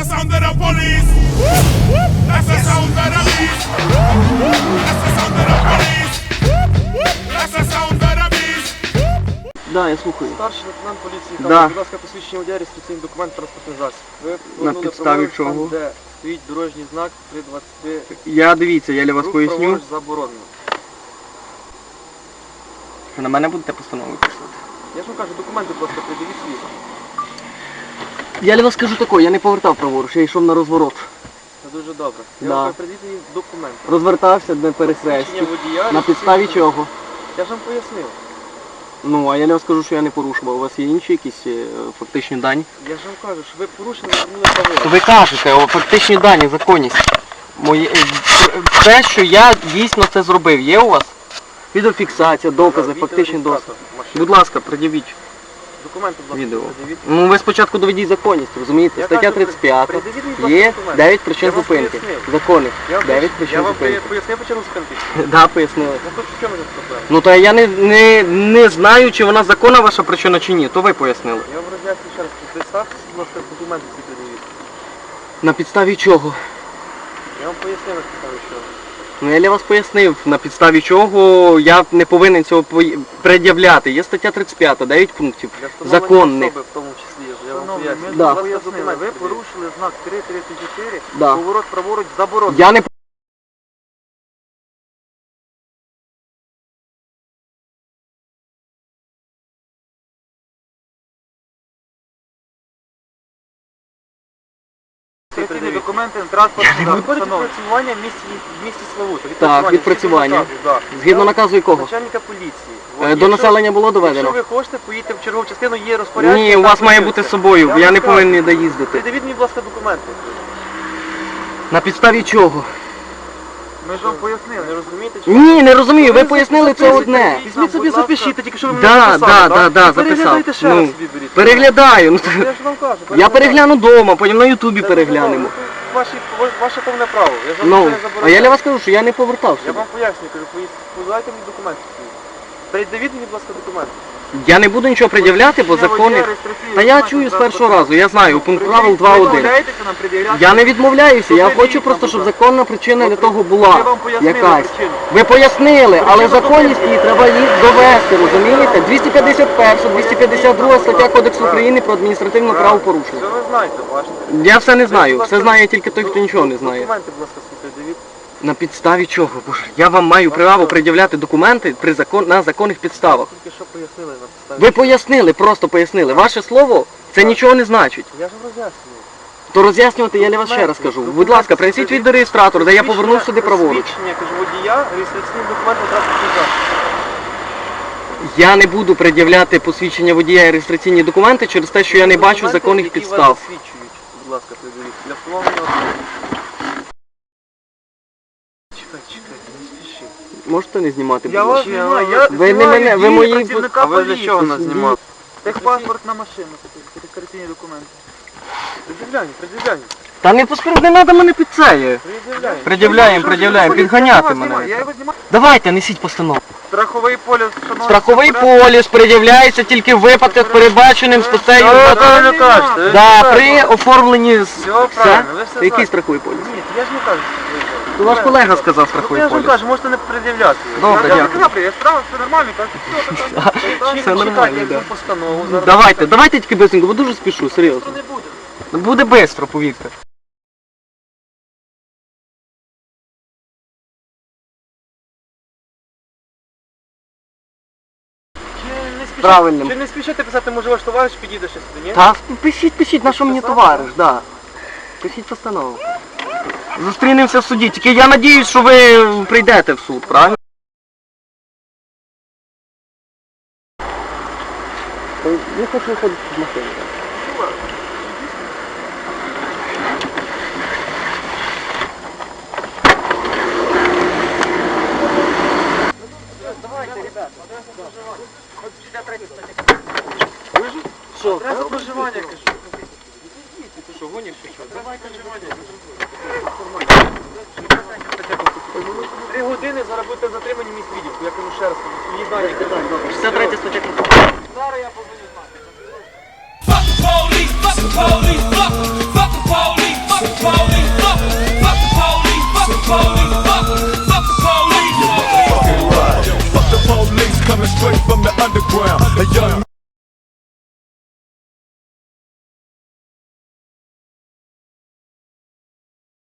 the sound of the police. That's the sound of the beast. That's the sound of the police. That's the sound of the beast. Да, я слухаю. Старший лейтенант поліції Да. будь ласка, посвідчення водія, реєстраційний документ, транспортний засіб. Ви повернули підставі праворуч чого? де стоїть дорожній знак 323. Я дивіться, я для вас Рух поясню. праворуч заборонено. Що на мене будете постанову писати. Я ж вам кажу, документи, ласка, придивіть свій. Я для вас скажу таке, я не повертав праворуч, я йшов на розворот. Це дуже добре. Я Да. вам мені документи. Розвертався на Посвідчення водія. На підставі реєстраційний- чого? Я ж вам пояснив. Ну, а я для вас скажу, що я не порушував. У вас є інші якісь е, фактичні дані? Я ж вам кажу, що ви порушили, звернули праворуч. Ви кажете, о, фактичні дані, законність. Мої, е, те, що я дійсно це зробив, є у вас? Відеофіксація, докази, фактичні докази. Будь ласка, пред'явіть Документи, будь ласка, відео. придивіть. Ну ви спочатку доведіть законність, розумієте? Я Стаття кажу, 35 придивіть будь ласка, є документи. 9 причин Я вам зупинки. пояснив. Законних. Я вам 9 пояс- причин Я вам зупинки. пояснив причину зупинки? Да, пояснили. Ну тут в чому тут проблема? Ну то я не, не, не знаю, чи вона законна ваша причина чи ні, то ви пояснили. Я вам роз'ясню ще раз. Представте, будь ласка, документи ці придивіть. На підставі чого? Я вам пояснив, на підставі що. Ну я для вас пояснив, на підставі чого я не повинен цього пред'являти. Є стаття 35, 9 пунктів. Законних. особи в тому числі. Я вам Шановний, ми Да. Пояснили, ви порушили знак 334, Да. поворот праворуч заборонений. Я не Реєстраційні документи на транспортний засіб. Виходить відпрацювання в місті, в місті Славута. Так, відпрацювання. Згідно наказу, якого? Начальника поліції. Е, До якщо- населення було доведено? Якщо ви хочете, поїдьте в чергову частину, є розпорядження. Ні, у вас там має бути з подивитися. собою, Я я вам не повинен доїздити. Придивіть мені, будь ласка, документи. На підставі чого? Ми ж вам пояснили. Не розумієте? чи- Ні, не розумію, ви пояснили це одне. Візьміть собі, запишіть, тільки що ви мені Да, написали, да, так? да, да, І переглядайте ще раз Ну, собі беріть. Переглядаю. Ну, Ну, Я ж вам кажу. я перегляну вдома, потім на ютубі переглянемо. ну, Ваші, ваше повне право. Я ж вам Ну, це не а забороняю. я для вас кажу, що я не повертав Я вам пояснюю, кажу, поїзд- подайте мені документи. свої. Передавіть мені, будь ласка, документи. Я не буду нічого пред'являти, бо закони. Та я чую з першого разу, я знаю, пункт правил 2.1. Відмовляєтеся нам пред'являти? Я не відмовляюся, я хочу просто, щоб законна причина для того була якась. Ви пояснили, але законність її треба її довести, розумієте? 251, 252 стаття Кодексу України про адміністративне правопорушення. ви знаєте, бачите. Я все не знаю, все знає тільки той, хто нічого не знає. Документи, будь ласка. На підставі чого? Боже, я вам маю право пред'являти документи при закон на законних підставах. Тільки що пояснили на підставі. Ви пояснили, просто пояснили. Ваше слово це нічого не значить. Я ж роз'яснюю. То роз'яснювати я для вас ще раз кажу. Будь ласка, принесіть відеореєстратор, де я повернув сюди праворуч. Свідчення, кажу, водія, реєстраційний документ транспортний засіб. Я не буду пред'являти посвідчення водія і реєстраційні документи через те, що я не бачу законних які вас підстав. засвідчують. Будь ласка, придивіть. Для встановлення особи. Не. Можете не знімати, будь Я вас ласка? знімаю, я Ви не мене- ви мої- працівника А ви для поліції. чого нас знімали? Техпаспорт на машину, реєстраційні документи. Пред'являння, пред'являння. Та не поспір, не треба мене під це. Пред'являння. Пред'являємо, пред'являємо, підганяти мене. Давайте, несіть постанову. Страховий поліс, шановний. Страховий поліс пред'являється тільки в випадках, передбаченим 20. кажете? Да, при оформленні з- Все Який страховий поліс? Ні, я ж не кажу. То ваш колега сказав Ну, страховий я ж поліс. кажу, можете не пред'являти. Добре, дякую. я справа, все нормально, так, все, нормально, да. постанову. Давайте, давайте тільки бисенько, бо дуже спішу, серйозно. Буде. Бистро, повірте. Не спішите- Правильним. Чи не спішите писати, може ваш товариш підійде ще сюди, ні? Так, пишіть, пишіть, на що мені товариш, да. Пишіть постанову. Зустрінемося в суді. Тільки я надіюсь, що ви прийдете в суд, правильно? Я хочу виходити з машини. Що, треба проживання, кажу. Ти що, гониш чи що? Давай проживання. Три години зараз будете затримані в місць відділку. Я кажу ще раз, свої дані кидаю. 63 стаття. Зараз я позвоню. Fuck the police, fuck the police, fuck 'em, fuck the police, straight from the underground. A young